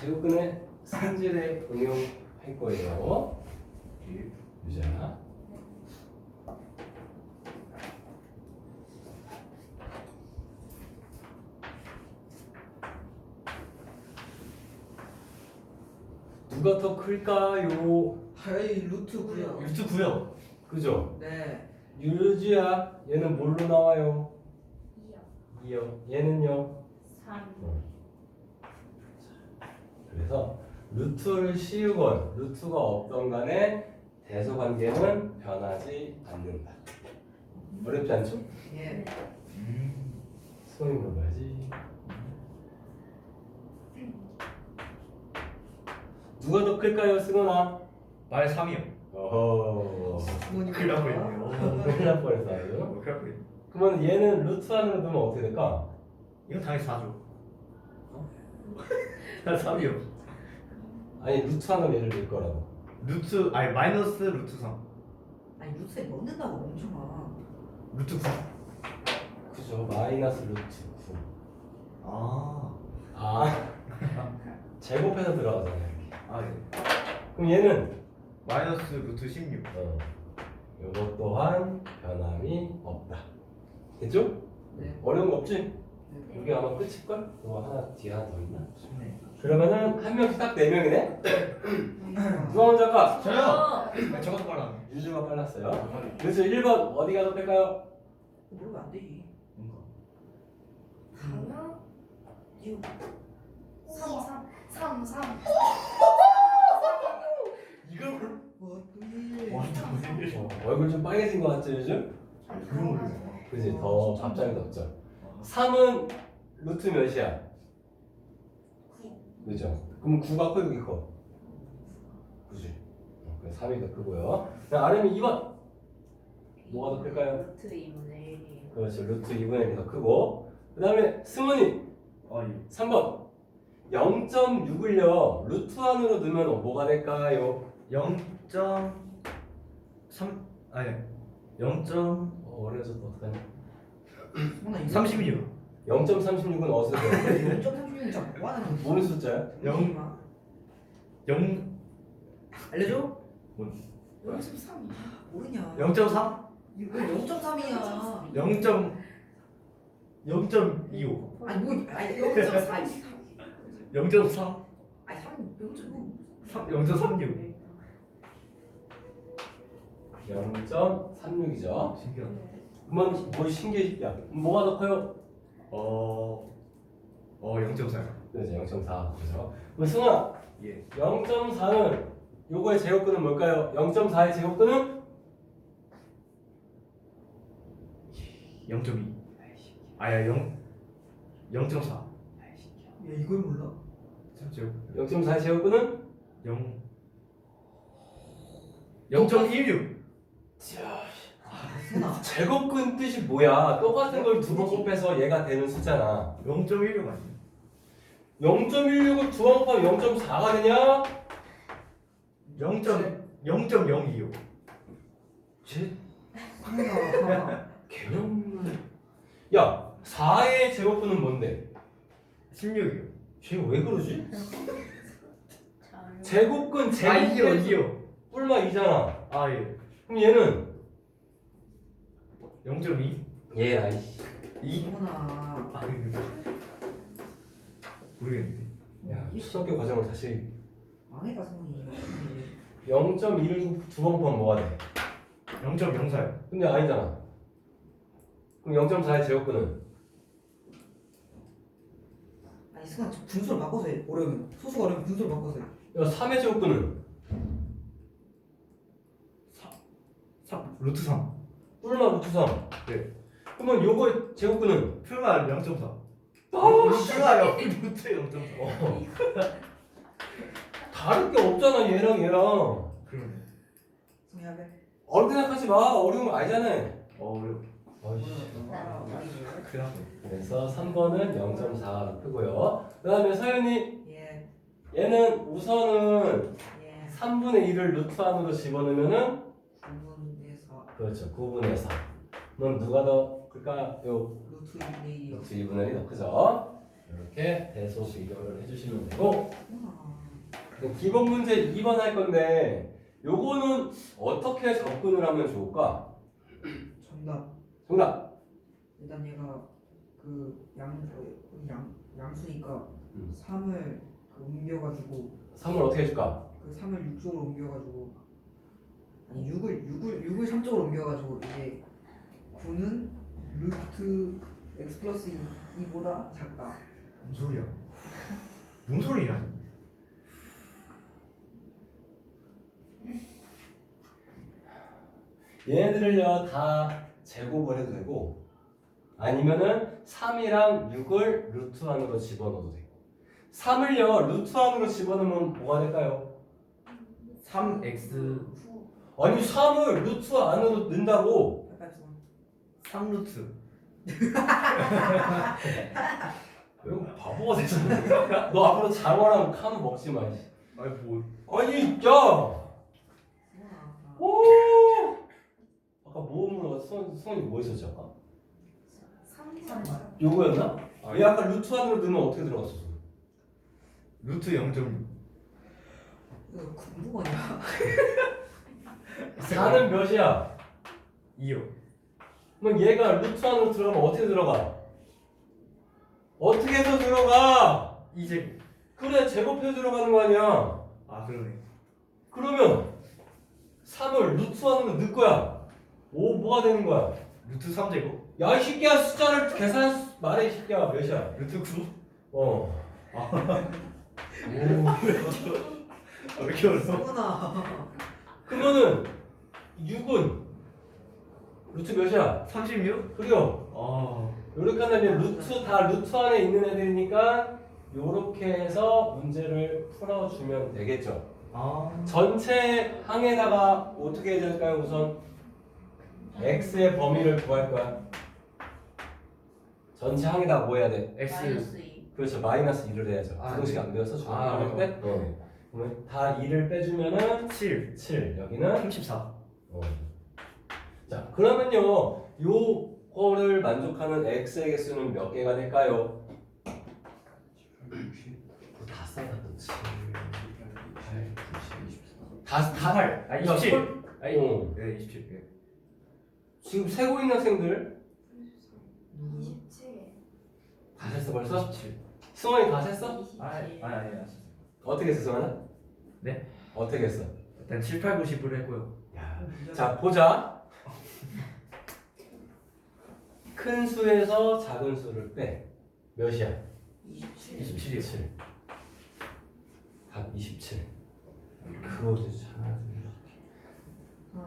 제곱근의 성질에 응용할 거예요. 유자. 누가 더 클까요? 하이 루트 9요. 루트 9요. 그죠? 네. 유주야, 얘는 뭘로 나와요? 2요. 2요. 얘는요? 3. 그래서 루트를 씌우건 루트가 없던 간에 대소관계는 변하지 않는다. 어렵지 않죠? 예. 수원이 물어봐야지. 누가 더 클까요, 승원아? 말 3이요. 어허. 부모님. 큰일 날 뻔했네요. 큰일 날 뻔했어, 아주. 그러면 얘는 루트 안으로 넣으면 어떻게 될까? 이건 당연히 4죠. 난 3이요. 아니, 루트 안으로 얘를 넣을 거라고. 루트, 아니 마이너스 루트 3. 아니 루트에 넣는다고 멍청아. 루트 9. 그죠? 마이너스 루트 9. 아. 아. 제곱해서 들어가잖아요, 이렇게. 아, 예. 그럼 얘는 마이너스 루트 16. 어, 요것 또한 변함이 없다. 됐죠? 네. 어려운 거 없지? 네. 여기 아마 끝일걸? 뭐 하나 뒤에 하나 더 있나? 쉽네. 그러면은 한 명씩 딱 네 명이네? 누가 먼저 할까? 저요! 아, 저것도 빨라. 유주가 빨랐어요. 그래서 1번 어디가 더 뺄까요? 모르면 안 되지. 뭔가. 강요 6. 3, 3. 3, 3. 이걸 뭐? 어, 얼굴 좀 빨개진 것 같죠 요즘? 모르겠어. 그지? 더 갑자기 덥죠. 3은 루트 몇이야? 9. 그죠? 그럼 9가 커 여기 커? 그지? 어, 그래서 3이 더 크고요. 그럼 아래는 2번. 뭐가 더 클까요? 루트 2분의 1이요. 그렇죠. 루트 2분의 1이 더 크고 그 다음에 승원이 아, 예. 3번 0.6을요 루트 안으로 넣으면 뭐가 될까요? 0.3 아니 0. 어, 어려워졌다 어떡하냐 36. 0.36은 어디서 배웠어? 0.36 진짜 뭐 하는 거지? 모르는 숫자야? 영. 0 알려줘? 53. 모르냐? 0.3? 이거 0.3이야. 0. 0.25. 아니 뭐 아니 0.4. 0.3? 아니 3 0.9. 0.36. 0.36이죠 신기하다. 그러면 뭘 신기해 야 뭐가 더 커요? 어. 어, 0.4. 그렇죠 0.4 그죠? 그럼 승아 예. 0.4는 요거의 제곱근은 뭘까요? 0.4의 제곱근은 0.2. 아야 0 0.4. 야 이걸 몰라? 잠시요. 0.4의 제곱근은 0 0.16. 세나. 제곱근 뜻이 뭐야? 똑같은 걸 두 번 곱해서 얘가 되는 숫자나 0.16 아니에요? 0.16을 두 번 곱하면 0.4가 되냐? 0. 0.02요. 제. 개념을 야 4의 제곱근은 뭔데? 16이요. 쟤 왜 그러지? 잘. 제곱근 아, 2요, 제곱근 2요. 뿔마 2잖아 아, 예. 그럼 얘는 0.2? 얘 아이씨 2? 이거나. 아, 이거. 모르겠는데. 야 수학교 과정을 다시 망해가 성이. 0.1을 두번 뭐가 돼? 0.04요. 근데 아니잖아 그럼 0.4의 제곱근은 아니 순간 분수를 바꿔서 해. 어려우면 소수가 어려우면 분수를 바꿔서 해. 야 3의 제곱근은 3. 루트 3. 뿔마 루트 3 네. 그러면 요거의 제곱근은 풀마 0.4. 아, 풀마 0. 루트 0.4. 어. 다를 게 없잖아 얘랑 얘랑 그러네. 할래? 어렵게 생각하지 마 어려운 거 알잖아 어, 어려워. 어이씨 큰일 났네. 그래서 3번은 0.4가 크고요 그 다음에 서윤이 예. 얘는 우선은 예. 3분의 1을 루트 안으로 집어넣으면은 9분에서 그렇죠 9분의 4 그럼 누가 더 클까요? 루트 2분의 2요. 루트 2분의 1이 더 크죠 이렇게 대소 비교를 해주시면 되고. 기본 문제 2번 할 건데 요거는 어떻게 접근을 하면 좋을까? 정답. 정답. 일단 얘가 그양 양, 양수니까 음. 3을 그 옮겨가지고 3을 어떻게 해줄까? 그 3을 6쪽으로 옮겨가지고 아니 6을 6을 6을 3쪽으로 옮겨가지고 이게 9는 루트 x 플러스 2 보다 작다. 뭔 소리야? 뭔 소리야? 얘네들을요 다 제곱을 해도 되고 아니면은 3이랑 6을 루트 안으로 집어넣어도 되고 3을요 루트 안으로 집어넣으면 뭐가 될까요? 3x 아니 3을 루트 안으로 넣는다고 약간 좀 3루트 이거 바보가 됐잖아 너 앞으로 장어랑 카누 먹지 마 이씨. 아니 뭐 아니 야. 오! 아까 모음으로 성, 성이 뭐 있었지 아까? 삼삼. 요거였나? 아, 얘 아까 루트 안으로 넣으면 어떻게 들어갔어? 루트 0.6 이거 공부원이야. 4는 몇이야? 2요 그럼 얘가 루트 안으로 들어가면 어떻게 들어가? 어떻게 해서 들어가? 이제 그래 제곱해서 들어가는 거 아니야 아 그러네 그러면 3을 루트 안으로 넣을 거야 오 뭐가 되는 거야? 루트 3제곱 야 이 새끼야 숫자를 계산 말해 이 새끼야 몇이야? 루트 9어 왜 이렇게 어려워? 서구나. 그러면은 6은 루트 몇이야? 36? 그래요 아 이렇게 하면 루트 다 루트 안에 있는 애들이니까 이렇게 해서 문제를 풀어주면 되겠죠. 아 전체 항에다가 어떻게 해야 될까요? 우선 x의 범위를 구할 거야. 전체 항에다가 뭐 해야 돼? x 마이너스 이. 그렇죠. 마이너스 2를 해야죠. 아, 부동식 안 배웠어? 중학교 아, 할 때? 네. 그러면 다 2를 빼주면은 7 7. 여기는 34 어. 자, 그러면요, 요거를 만족하는 x의 개수는 몇 개가 될까요? 다 써놨던 7, 8, 9, 10, 24. 다, 다, 8 아 27 설- 아니 어. 네 27. 네. 지금 세고 있는 학생들 이십칠. 다 셌어 벌써? 27. 승원이 다 셌어? 아니 아니 아니. 아니. 어떻게 했어, 승원아? 네? 어떻게 했어? 일단 7, 8, 9, 10을 했고요. 야, 자, 보자. 큰 수에서 작은 수를 빼. 몇이야? 27. 27이요. 27. 답 27. 그거도 참.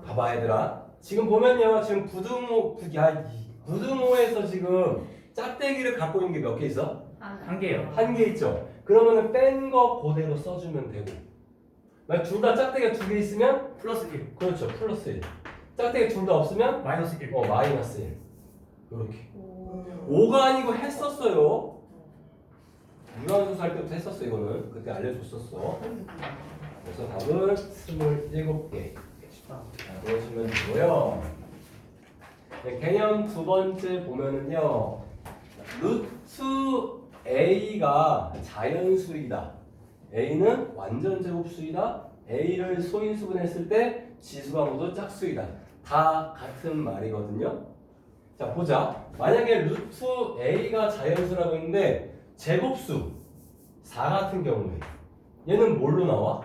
봐봐 얘들아. 지금 보면요. 지금 부등호 부- 야 이- 부등호에서 지금 짝대기를 갖고 있는 게 몇 개 있어? 한 개요. 한 개 있죠. 그러면은 뺀 거 그대로 써주면 되고. 만약 둘 다 짝대기가 두 개 있으면 플러스 1 그렇죠. 플러스 1. 짝대기 둘 다 없으면 마이너스 1 어 마이너스 1. 이렇게. 오. 5가 아니고 했었어요. 유한수사 할 때부터 했었어 이거는. 그때 알려줬었어. 그래서 답은 27개. 쉽다. 자, 보시면 되고요. 네, 개념 두 번째 보면은요. 루트 A가 자연수이다. A는 완전 제곱수이다. A를 소인수분했을 때 지수가 모두 짝수이다. 다 같은 말이거든요. 자 보자. 만약에 루트 A가 자연수라고 했는데 제곱수 4 같은 경우에 얘는 뭘로 나와?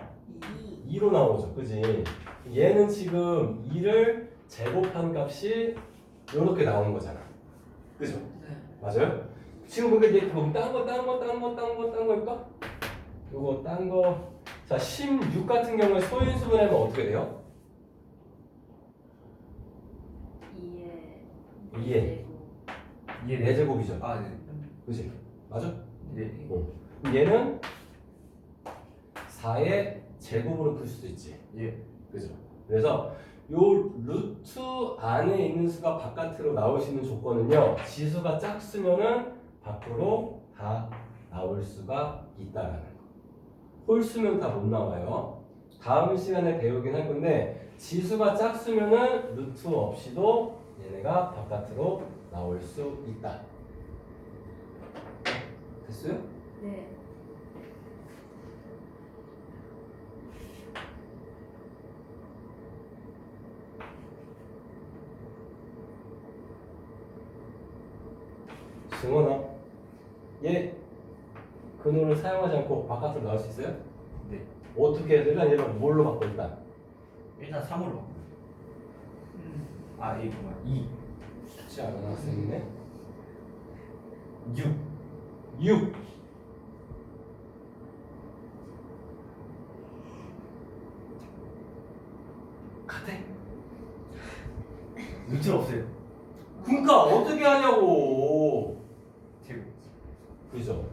2. 2로 나오죠. 그지? 얘는 지금 2를 제곱한 값이 이렇게 나오는 거잖아. 그죠? 네. 맞아요? 지금 보니까 얘 그럼 딴 거, 딴 거, 딴 거, 딴 거, 딴 거일까? 요거 딴 거. 자, 16 같은 경우에 소인수분해면 어떻게 돼요? 이에. 이에. 이해 4제곱이죠. 아 네. 그지? 맞아? 네. 어. 그럼 얘는 4의 제곱으로 풀 수도 있지. 예. 그죠? 그래서 요 루트 안에 있는 수가 바깥으로 나올 수 있는 조건은요. 지수가 짝수면은 밖으로 다 나올 수가 있다라는 거. 홀수면 다 못 나와요. 다음 시간에 배우긴 할 건데 지수가 짝수면은 루트 없이도 얘네가 바깥으로 나올 수 있다. 됐어요? 네. 승원아 얘 근호를 사용하지 않고 바깥으로 나올 수 있어요? 네. 어떻게 해야 돼? 일단 얘를 뭘로 바꿔 일단 일단 3으로 바꿔요. 음. 아 이거 뭐야? 2 쉽지 않은 학생이네 6 6 같아? 루트 없어요. 그러니까 어떻게 하냐고 제곱. 그죠?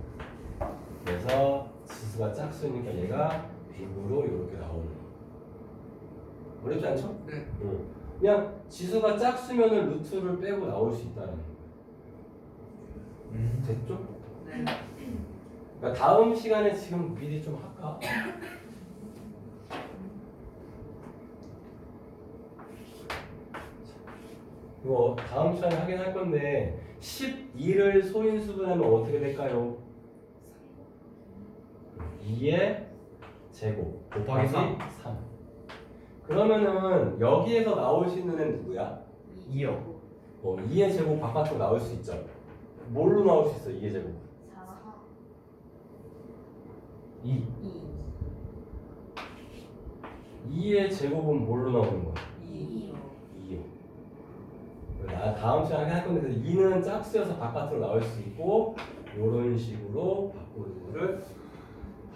그래서 지수가 짝수니까 얘가 6으로 이렇게 나오는 거 어렵지 않죠? 네. 응. 그냥 지수가 짝수면은 루트를 빼고 나올 수 있다는 거 음. 됐죠? 네. 그러니까 다음 시간에 지금 미리 좀 할까? 이거 다음 시간에 하긴 할 건데 12를 소인수분하면 어떻게 될까요? 2의 제곱 곱하기 삼. 3 그러면은 여기에서 나올 수 있는 애는 누구야? 이요. 어, 2의 제곱 바깥으로 나올 수 있죠 뭘로 나올 수 있어 2의 제곱 4. 2 2. 2의 제곱은 뭘로 나오는 거야? 2. 2요. 나 다음 시간에 할 건데 그래서 2는 짝수여서 바깥으로 나올 수 있고 이런 식으로 바꾸는 거를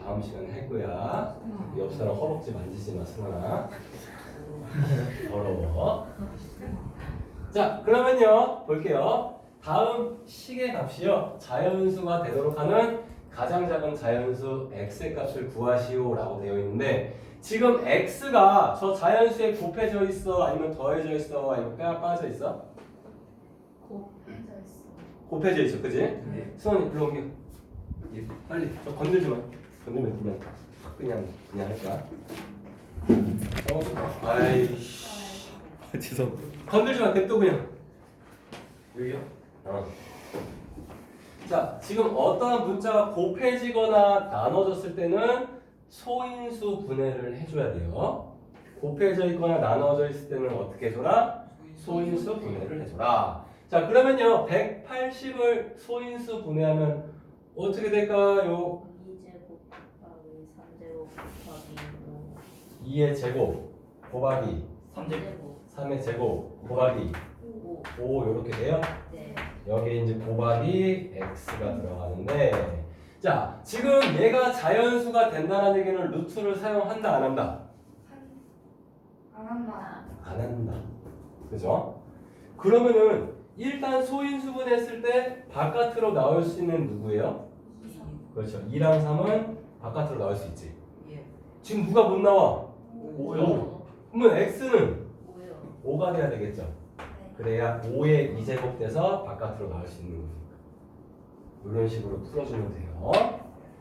다음 시간에 할 거야. 옆 사람 허벅지 만지지 마, 승환아. 더러워. 자, 그러면요, 볼게요. 다음 식의 값이요, 자연수가 되도록 하는 가장 작은 자연수 x의 값을 구하시오라고 되어 있는데 지금 x가 저 자연수에 곱해져 있어, 아니면 더해져 있어, 아니면 빼 빠져 있어? 곱해져 있어. 곱해져 있어, 그지? 네. 수원이 일로 오게. 예, 빨리. 저 건들지 마. 건들면 그냥 확 그냥 그냥 할 거야. 어, 아이씨. 죄송. 건들지 마. 냅둬 그냥. 여기요? 어. 자, 지금 어떠한 문자가 곱해지거나 나눠졌을 때는 소인수 분해를 해줘야 돼요. 곱해져 있거나 나눠져 있을 때는 어떻게 해줘라? 소인수 분해를 해줘라. 자, 그러면요, 180을 소인수 분해하면 어떻게 될까요? 2제곱 곱하기 3제곱 곱하기 2의 제곱 곱하기 3제곱 3의 제곱 곱하기 5. 5 이렇게 돼요. 네. 여기 이제 곱하기 x가 들어가는데 자 지금 얘가 자연수가 된다는 얘기는 루트를 사용한다 안 한다? 안 한다. 안 한다. 그죠? 그러면은 일단 소인수분 했을 때 바깥으로 나올 수 있는 누구예요? 그렇죠. 2랑 3은 바깥으로 나올 수 있지. 예. 지금 누가 못 나와? 오요. 그러면 x는 오요. 5가 돼야 되겠죠. 네. 그래야 5의 2제곱 돼서 바깥으로 나올 수 있는 거니까. 이런 식으로 풀어주면 돼요.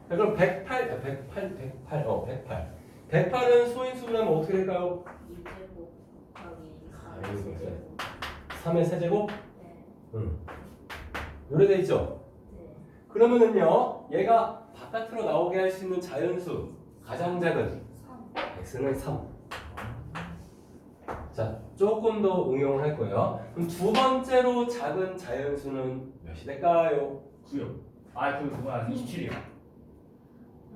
자, 그럼 108, 아, 108, 108, 어, 108. 108은 소인수분하면 어떻게 될까요? 2제곱 곱하기 아이고, 3제곱. 3의 세제곱? 네. 응. 요래 돼 있죠? 네. 그러면은요, 얘가 바깥으로 나오게 할 수 있는 자연수, 가장 작은 3. X는 3. 자, 조금 더 응용을 할 거예요. 그럼 두 번째로 작은 자연수는 몇이 될까요? 9요. 아, 그 뭐야? 27이요.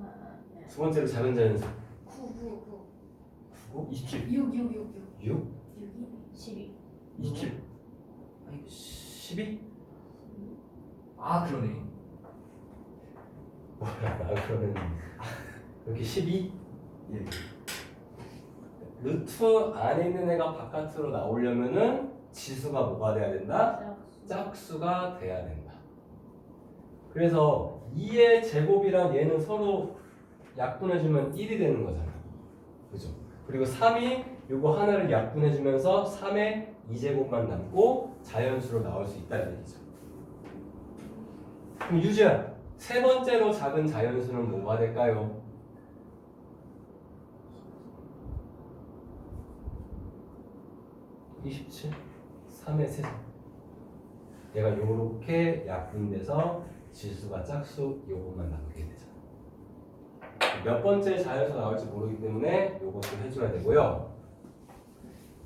아, 네. 두 번째로 작은 자연수 9, 9, 9. 27. 6, 6, 6, 6. 6? 6이 12. 27. 아이고 12? 아, 그러네. 뭐야, 나 그러면 여기 12? 예. 루트 안에 있는 애가 바깥으로 나오려면은 지수가 뭐가 돼야 된다? 짝수가 돼야 된다. 그래서 2의 제곱이랑 얘는 서로 약분해주면 1이 되는 거잖아. 그죠? 그리고 3이 요거 하나를 약분해주면서 3의 2제곱만 남고 자연수로 나올 수 있다는 얘기죠. 그럼 유지야, 세 번째로 작은 자연수는 뭐가 될까요? (27) 3의 세제 얘가 요렇게 약분돼서 지수가 짝수 요것만 나오게 되잖아. 몇 번째 자연수 나올지 모르기 때문에 요것도 해줘야 되고요.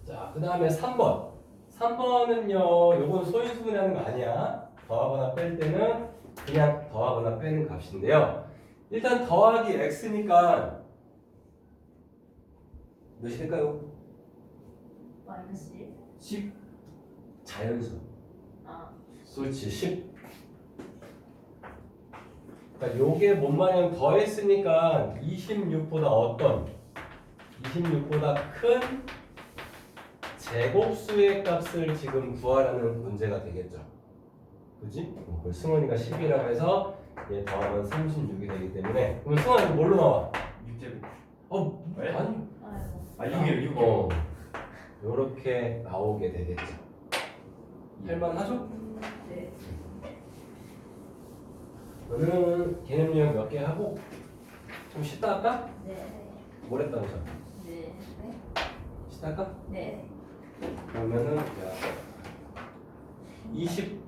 자, 그 다음에 3번. 3번은요, 요건 소인수분해하는 거 아니야. 더하거나 뺄 때는 그냥 더하거나 빼는 값인데요. 일단 더하기 x니까 몇이 될까요? 마이너스 1. 10 자연수. 아, 그렇지 10. 그러니까 요게 뭔 말이냐면 더했으니까 26보다 어떤 26보다 큰 제곱수의 값을 지금 구하라는 문제가 되겠죠. 그지? 어, 그 승원이가 10이라고 해서 얘 더하면 36이 되기 때문에 그러면 승원이 뭘로 나와? 6제곱. 어 왜? 아니 아이고. 아 6이에요 6이요. 어 요렇게 나오게 되겠죠. 할만하죠? 네. 그러면 개념 유형 몇 개 하고 좀 쉬다 할까? 네. 뭘 했다고 저? 네. 네. 쉬다 할까? 네. 그러면은 야, 20